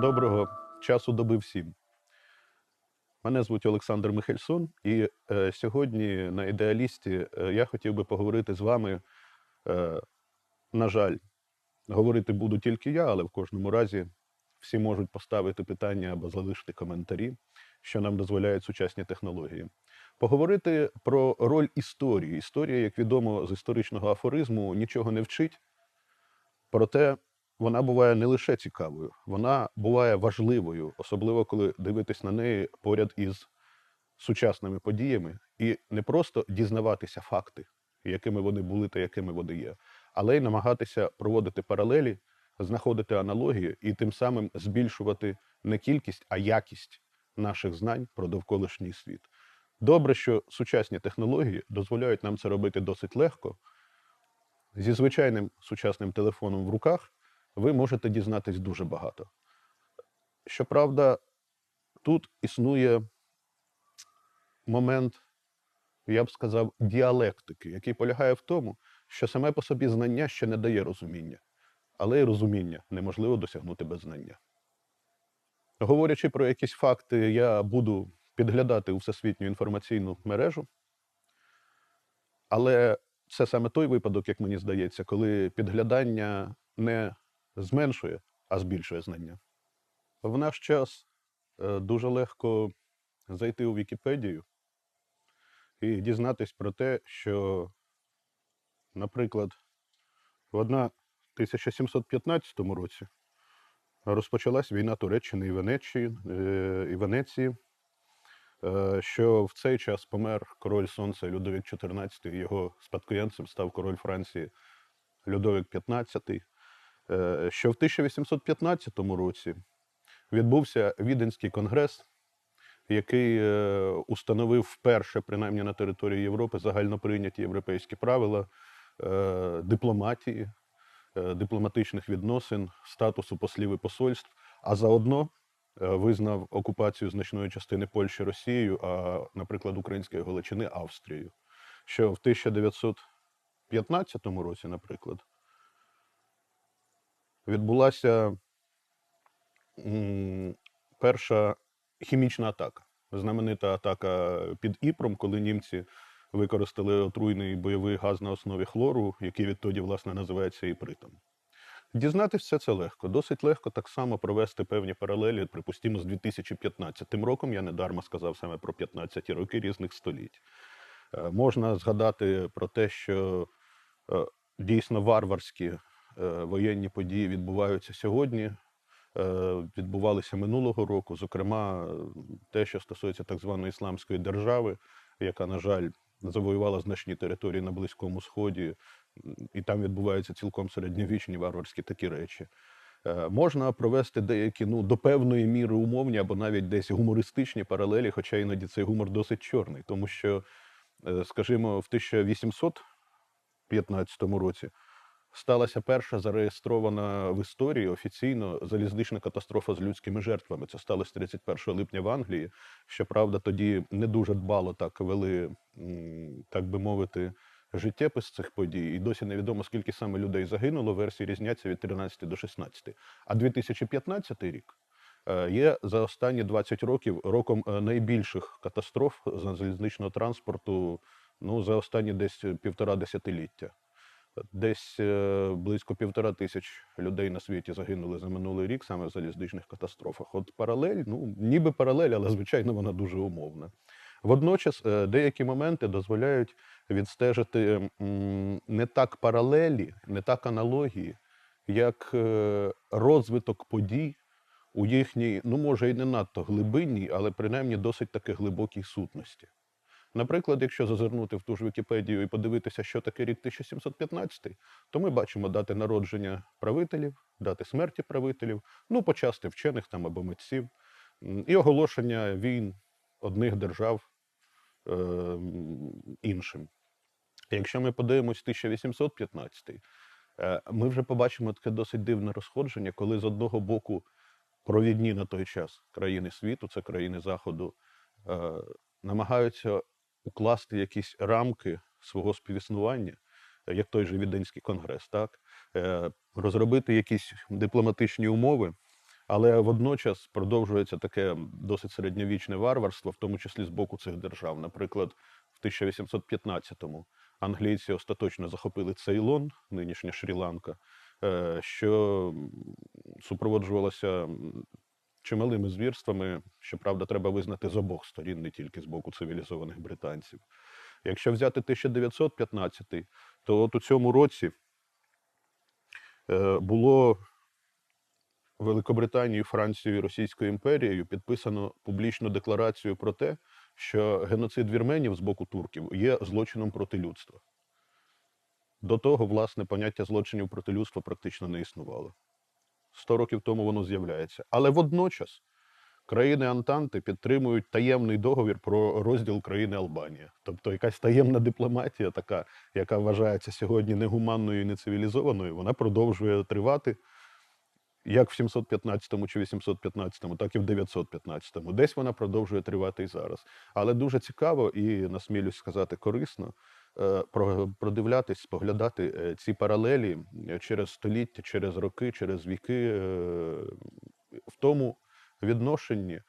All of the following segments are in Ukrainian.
Доброго часу доби всім. Мене звуть Олександр Михельсон, і е, сьогодні на ідеалісті е, я хотів би поговорити з вами. Е, на жаль, говорити буду тільки я, але в кожному разі всі можуть поставити питання або залишити коментарі, що нам дозволяють сучасні технології. Поговорити про роль історії. Історія, як відомо з історичного афоризму, нічого не вчить, проте вона буває не лише цікавою, вона буває важливою, особливо коли дивитись на неї поряд із сучасними подіями, і не просто дізнаватися факти, якими вони були та якими вони є, але й намагатися проводити паралелі, знаходити аналогії і тим самим збільшувати не кількість, а якість наших знань про довколишній світ. Добре, що сучасні технології дозволяють нам це робити досить легко. Зі звичайним сучасним телефоном в руках ви можете дізнатись дуже багато. Щоправда, тут існує момент, я б сказав, діалектики, який полягає в тому, що саме по собі знання ще не дає розуміння, але й розуміння неможливо досягнути без знання. Говорячи про якісь факти, я буду підглядати у всесвітню інформаційну мережу, але це саме той випадок, як мені здається, коли підглядання не зменшує, а збільшує знання. В наш час е, дуже легко зайти у Вікіпедію і дізнатись про те, що, наприклад, в 1715 році розпочалась війна Туреччини і Венеції, е, і Венеції, е, що в цей час помер король Сонця Людовік XIV, його спадкоємцем став король Франції Людовік XV, що в 1815 році відбувся Віденський конгрес, який е, установив вперше, принаймні на території Європи, загальноприйняті європейські правила е, дипломатії, е, дипломатичних відносин, статусу послів і посольств, а заодно е, визнав окупацію значної частини Польщі Росією, а, наприклад, української Галичини Австрією. Що в 1915 році, наприклад, відбулася перша хімічна атака. Знаменита атака під Іпром, коли німці використали отруйний бойовий газ на основі хлору, який відтоді, власне, називається іпритом. Дізнатися це легко. Досить легко так само провести певні паралелі, припустимо, з 2015 роком. Я недарма сказав саме про 15 роки різних століть. Е, Можна згадати про те, що е, дійсно варварські воєнні події відбуваються сьогодні, е, відбувалися минулого року. Зокрема, е, те, що стосується так званої ісламської держави, яка, на жаль, завоювала значні території на Близькому Сході, і там відбуваються цілком середньовічні варварські такі речі. Е, Можна провести деякі ну, до певної міри умовні або навіть десь гумористичні паралелі, хоча іноді цей гумор досить чорний, тому що, е, скажімо, в 1815 році сталася перша зареєстрована в історії офіційно залізнична катастрофа з людськими жертвами. Це сталося 31 липня в Англії. Щоправда, тоді не дуже дбало так вели, так би мовити, життєпис цих подій. І досі невідомо, скільки саме людей загинуло. Версії різняться від 13 до 16. А 2015 рік е, є за останні 20 років роком е, найбільших катастроф з залізничного транспорту ну, за останні десь півтора десятиліття. Десь е, близько півтора тисяч людей на світі загинули за минулий рік саме в залізничних катастрофах. От паралель, ну ніби паралель, але звичайно вона дуже умовна. Водночас е, деякі моменти дозволяють відстежити не так паралелі, не так аналогії, як е, розвиток подій у їхній, ну може і не надто глибинній, але принаймні досить таки глибокій сутності. Наприклад, якщо зазирнути в ту ж Вікіпедію і подивитися, що таке рік 1715, то ми бачимо дати народження правителів, дати смерті правителів, ну, почасти вчених там або митців, і оголошення війн одних держав е, іншим. Якщо ми подивимось 1815, е, ми вже побачимо таке досить дивне розходження, коли з одного боку провідні на той час країни світу, це країни Заходу, е, намагаються укласти якісь рамки свого співіснування, е, як той же Віденський конгрес, так? Е, розробити якісь дипломатичні умови, Але водночас продовжується таке досить середньовічне варварство, в тому числі з боку цих держав. Наприклад, в 1815-му англійці остаточно захопили Цейлон, нинішня Шрі-Ланка, е, що супроводжувалося чималими звірствами. Щоправда, треба визнати з обох сторін, не тільки з боку цивілізованих британців. Якщо взяти 1915, то от у цьому році е, було Великобританією, Францією і Російською імперією підписано публічну декларацію про те, що геноцид вірменів з боку турків є злочином проти людства. До того, власне, поняття злочинів проти людства практично не існувало. Сто років тому воно з'являється. Але водночас країни Антанти підтримують таємний договір про розділ країни Албанія. Тобто якась таємна дипломатія, така, яка вважається сьогодні негуманною і нецивілізованою, вона продовжує тривати як в 715 чи 815, так і в 915. Десь вона продовжує тривати і зараз. Але дуже цікаво і насмілюсь сказати корисно продивлятись, споглядати е, ці паралелі е, через століття, через роки, через віки е, в тому відношенні,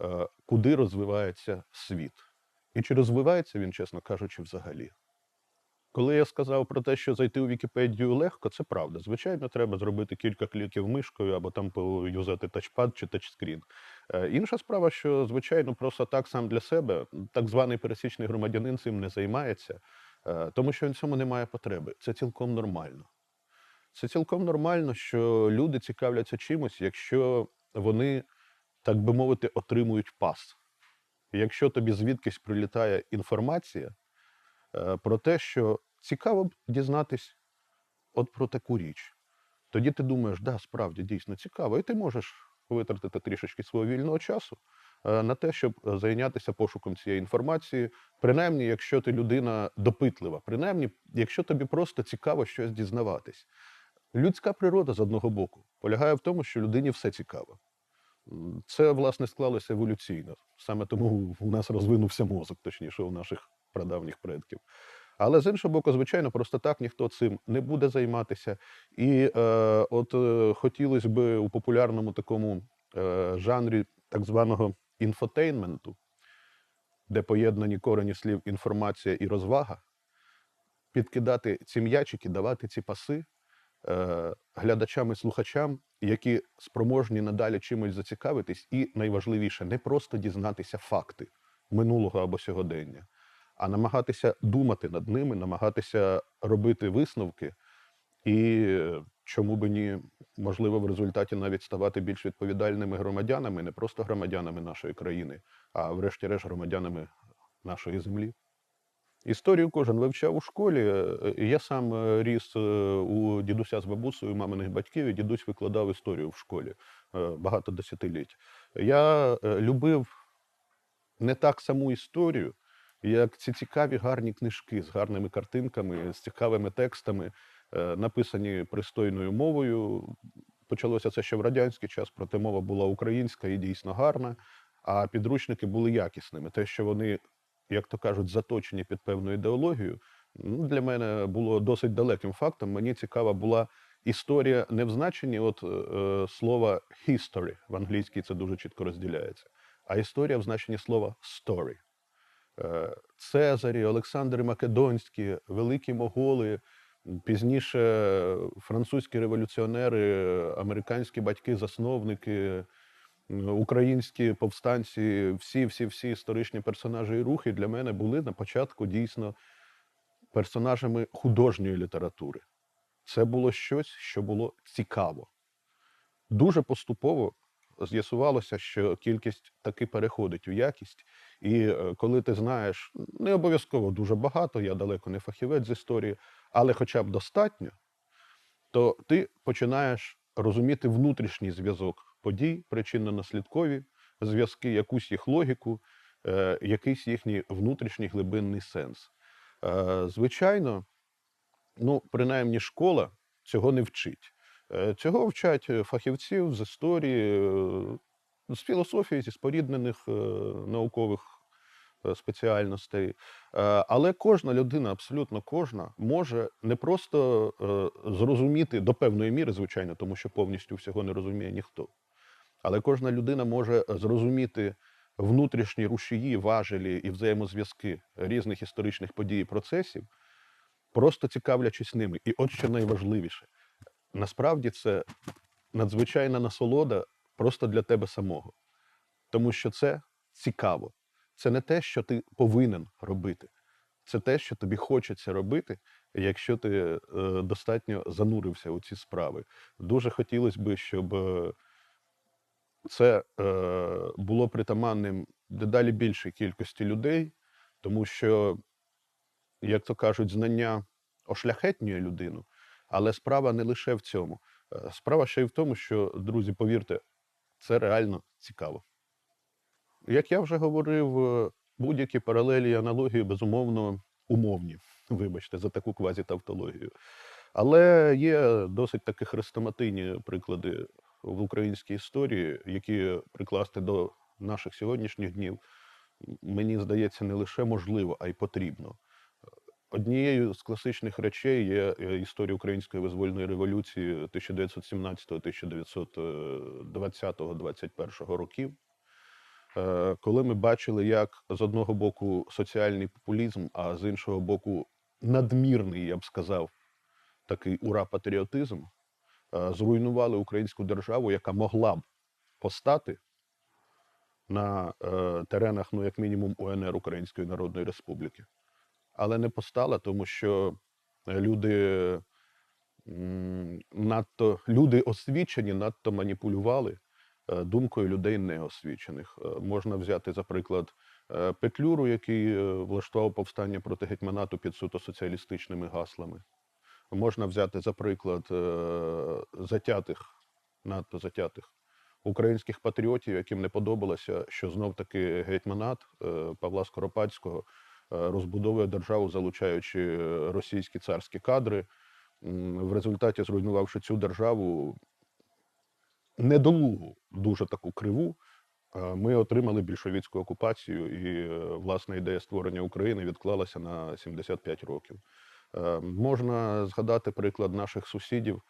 е, куди розвивається світ. І чи розвивається він, чесно кажучи, взагалі. Коли я сказав про те, що зайти у Вікіпедію легко, це правда. Звичайно, треба зробити кілька кліків мишкою або там поюзати тачпад чи тачскрін. Е, Інша справа, що звичайно, просто так сам для себе, так званий пересічний громадянин цим не займається, е, тому що в цьому не має потреби. Це цілком нормально. Це цілком нормально, що люди цікавляться чимось, якщо вони, так би мовити, отримують пас. Якщо тобі звідкись прилітає інформація е, про те, що цікаво б дізнатись от про таку річ, тоді ти думаєш, да, справді дійсно цікаво, і ти можеш витратити трішечки свого вільного часу е, на те, щоб е, зайнятися пошуком цієї інформації, принаймні, якщо ти людина допитлива, принаймні, якщо тобі просто цікаво щось дізнаватись. Людська природа з одного боку полягає в тому, що людині все цікаво. Це, власне, склалося еволюційно. Саме тому у нас розвинувся мозок, точніше, у наших прадавніх предків. Але з іншого боку, звичайно, просто так ніхто цим не буде займатися. І е, от е, хотілося б у популярному такому е, жанрі так званого інфотейнменту, де поєднані корені слів інформація і розвага, підкидати ці м'ячики, давати ці паси е, глядачам і слухачам, які спроможні надалі чимось зацікавитись, і найважливіше, не просто дізнатися факти минулого або сьогодення, а намагатися думати над ними, намагатися робити висновки, і чому би ні, можливо, в результаті навіть ставати більш відповідальними громадянами, не просто громадянами нашої країни, а врешті-решт громадянами нашої землі. Історію кожен вивчав у школі. Е, Я сам е, ріс е, у дідуся з бабусею, маминих батьків, і дідусь викладав історію в школі е, багато десятиліть. Я е, любив не так саму історію, як ці цікаві гарні книжки з гарними картинками, з цікавими текстами, е, написані пристойною мовою. Почалося це ще в радянський час, проте мова була українська і дійсно гарна, а підручники були якісними. Те, що вони як то кажуть, заточені під певну ідеологію, ну, для мене було досить далеким фактом. Мені цікава була історія не в значенні от, е, е, слова history, в англійській це дуже чітко розділяється, а історія в значенні слова story. Е, Цезарі, Олександри Македонські, великі моголи, пізніше французькі революціонери, американські батьки-засновники, українські повстанці, всі, всі, всі історичні персонажі і рухи для мене були на початку дійсно персонажами художньої літератури. Це було щось, що було цікаво. Дуже поступово з'ясувалося, що кількість таки переходить у якість. І е, коли ти знаєш, не обов'язково дуже багато, я далеко не фахівець з історії, але хоча б достатньо, то ти починаєш розуміти внутрішній зв'язок подій, причинно-наслідкові зв'язки, якусь їх логіку, е, якийсь їхній внутрішній глибинний сенс. Е, звичайно, ну, принаймні, школа цього не вчить. Е, Цього вчать фахівців з історії, е, з філософії, зі споріднених е, наукових спеціальностей. Е, Але кожна людина, абсолютно кожна, може не просто е, зрозуміти до певної міри, звичайно, тому що повністю всього не розуміє ніхто. Але кожна людина може зрозуміти внутрішні рушії, важелі і взаємозв'язки різних історичних подій і процесів, просто цікавлячись ними. І от що найважливіше, насправді це надзвичайна насолода просто для тебе самого. Тому що це цікаво. Це не те, що ти повинен робити. Це те, що тобі хочеться робити, якщо ти е, достатньо занурився у ці справи. Дуже хотілося б, щоб е, це е, було притаманним дедалі більшій кількості людей, тому що, як то кажуть, знання ошляхетнює людину, але справа не лише в цьому. Справа ще й в тому, що, друзі, повірте, це реально цікаво. Як я вже говорив, е, будь-які паралелі і аналогії, безумовно, умовні. Вибачте, за таку квазітавтологію. Але є досить таки хрестоматийні приклади в українській історії, які прикласти до наших сьогоднішніх днів, мені здається, не лише можливо, а й потрібно. Однією з класичних речей є е, історія української визвольної революції 1917-1920-21 років, е, коли ми бачили, як з одного боку соціальний популізм, а з іншого боку, надмірний, я б сказав, такий ура-патріотизм е, зруйнували українську державу, яка могла б постати на е, теренах, ну, як мінімум, УНР Української Народної Республіки. Але не постала, тому що люди надто люди освічені, надто маніпулювали е, думкою людей неосвічених. Е, Можна взяти, за приклад, е, Петлюру, який е, влаштував повстання проти гетьманату під суто соціалістичними гаслами. Можна взяти, за приклад, е, затятих, надто затятих українських патріотів, яким не подобалося, що знов таки гетьманат е, Павла Скоропадського е, розбудовує державу, залучаючи е, російські царські кадри. В результаті, зруйнувавши цю державу, недолугу, дуже таку криву, е, ми отримали більшовицьку окупацію, і е, власна ідея створення України відклалася на 75 років. Е, Можна згадати приклад наших сусідів,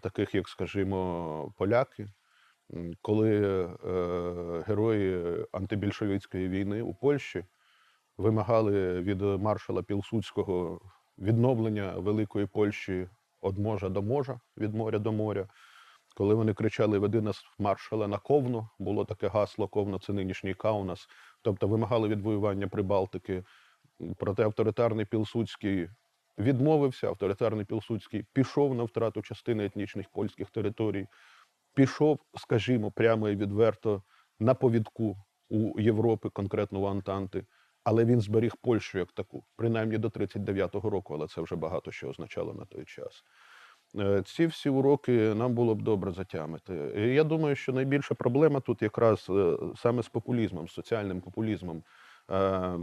таких як, скажімо, поляки, коли герої антибільшовицької війни у Польщі вимагали від маршала Пілсудського відновлення Великої Польщі від можа до можа, від моря до моря. Коли вони кричали Веди нас маршала на Ковно, було таке гасло Ковно це нинішній Каунас, тобто вимагали відвоювання Прибалтики. Проте авторитарний Пілсудський відмовився, авторитарний Пілсудський пішов на втрату частини етнічних польських територій, пішов, скажімо, прямо і відверто на повідку у Європи, конкретно в Антанти, але він зберіг Польщу як таку, принаймні до 39-го року, але це вже багато що означало на той час. Е, Ці всі уроки нам було б добре затямити. Я думаю, що найбільша проблема тут якраз е, саме з популізмом, з соціальним популізмом. Е,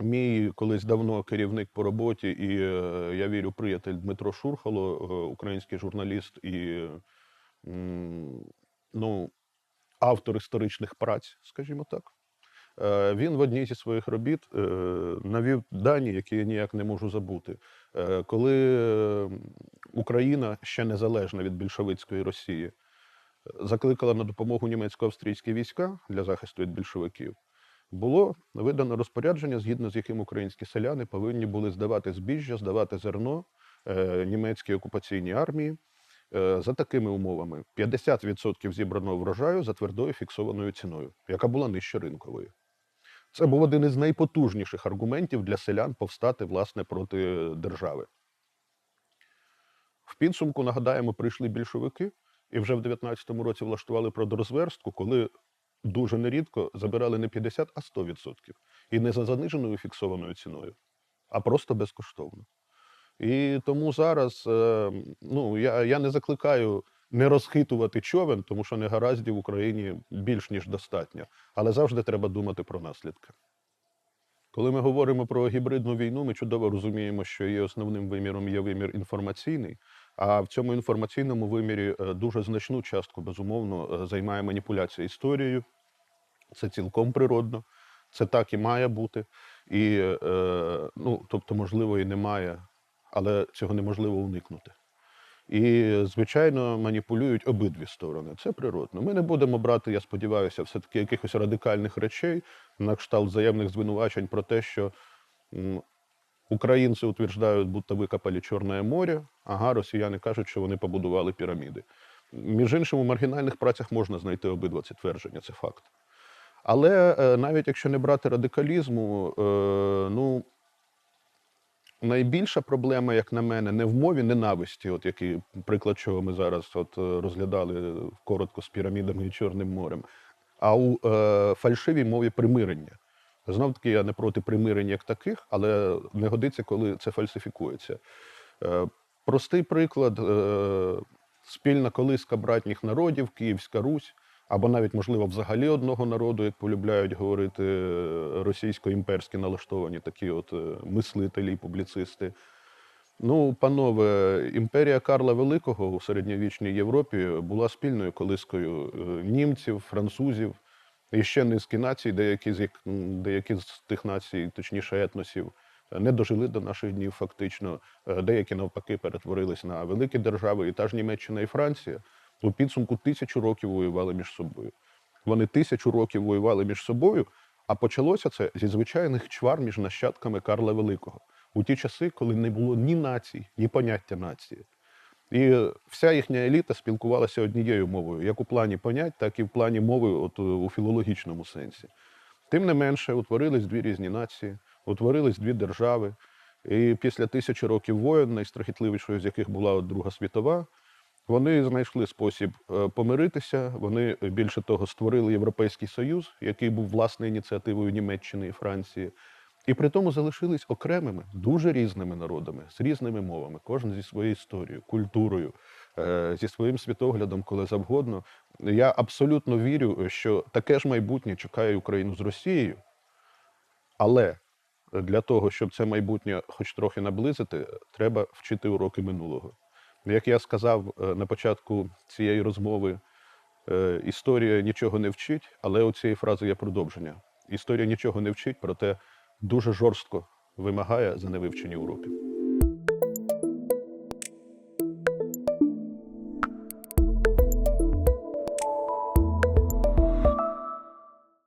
Мій колись давно керівник по роботі, і е, я вірю, приятель Дмитро Шурхало, український журналіст і ну, автор історичних праць, скажімо так. Він в одній зі своїх робіт навів дані, які я ніяк не можу забути. Е, Коли Україна ще незалежна від більшовицької Росії, закликала на допомогу німецько-австрійські війська для захисту від більшовиків, було видано розпорядження, згідно з яким українські селяни повинні були здавати збіжжя, здавати зерно е, німецькій окупаційній армії е, за такими умовами: 50% зібраного врожаю за твердою фіксованою ціною, яка була нижче ринкової. Це був один із найпотужніших аргументів для селян повстати власне проти держави. В підсумку, нагадаємо, прийшли більшовики і вже в 19-му році влаштували продорозверстку, коли дуже нерідко забирали не 50, а 100%. І не за заниженою фіксованою ціною, а просто безкоштовно. І тому зараз е, ну, я, я не закликаю не розхитувати човен, тому що негараздів в Україні більш ніж достатньо. Але завжди треба думати про наслідки. Коли ми говоримо про гібридну війну, ми чудово розуміємо, що її основним виміром є вимір інформаційний, а в цьому інформаційному вимірі е, дуже значну частку, безумовно, е, займає маніпуляція історією. Це цілком природно, це так і має бути. І, е, ну, тобто, можливо, і немає, але цього неможливо уникнути. І, звичайно, маніпулюють обидві сторони. Це природно. Ми не будемо брати, я сподіваюся, все-таки якихось радикальних речей на кшталт взаємних звинувачень про те, що українці утверждають, будто викопали Чорне море, ага, росіяни кажуть, що вони побудували піраміди. Між іншим, у маргінальних працях можна знайти обидва ці твердження, це факт. Але е, навіть якщо не брати радикалізму, е, ну найбільша проблема, як на мене, не в мові ненависті, от який приклад, чого ми зараз от е, розглядали коротко з пірамідами і Чорним морем, а у е, фальшивій мові примирення. Знов таки, я не проти примирень як таких, але не годиться, коли це фальсифікується. Е, простий приклад: е, спільна колиска братніх народів, Київська Русь, або навіть, можливо, взагалі одного народу, як полюбляють говорити е, російсько-імперські налаштовані такі от е, мислителі і публіцисти. Ну, панове, імперія Карла Великого у середньовічній Європі була спільною колискою е, німців, французів і ще низки націй, деякі з, як- деякі з тих націй, точніше етносів, не дожили до наших днів фактично. Деякі навпаки перетворились на великі держави, і та ж Німеччина і Франція у підсумку тисячу років воювали між собою. Вони тисячу років воювали між собою, а почалося це зі звичайних чвар між нащадками Карла Великого у ті часи, коли не було ні націй, ні поняття нації. І вся їхня еліта спілкувалася однією мовою, як у плані понять, так і в плані мови, от у філологічному сенсі. Тим не менше, утворились дві різні нації, утворились дві держави. І після тисячі років воєн, найстрахітливішою з яких була Друга світова, вони знайшли спосіб е, помиритися. Вони е, більше того створили Європейський Союз, який був власне ініціативою Німеччини і Франції. І при тому залишились окремими, дуже різними народами, з різними мовами, кожен зі своєю історією, культурою, е, зі своїм світоглядом, коли завгодно. Я абсолютно вірю, що таке ж майбутнє чекає Україну з Росією, але для того, щоб це майбутнє хоч трохи наблизити, треба вчити уроки минулого. Як я сказав е, на початку цієї розмови, е, історія нічого не вчить, але у цієї фрази є продовження. Історія нічого не вчить, проте дуже жорстко вимагає за невивчені уроки.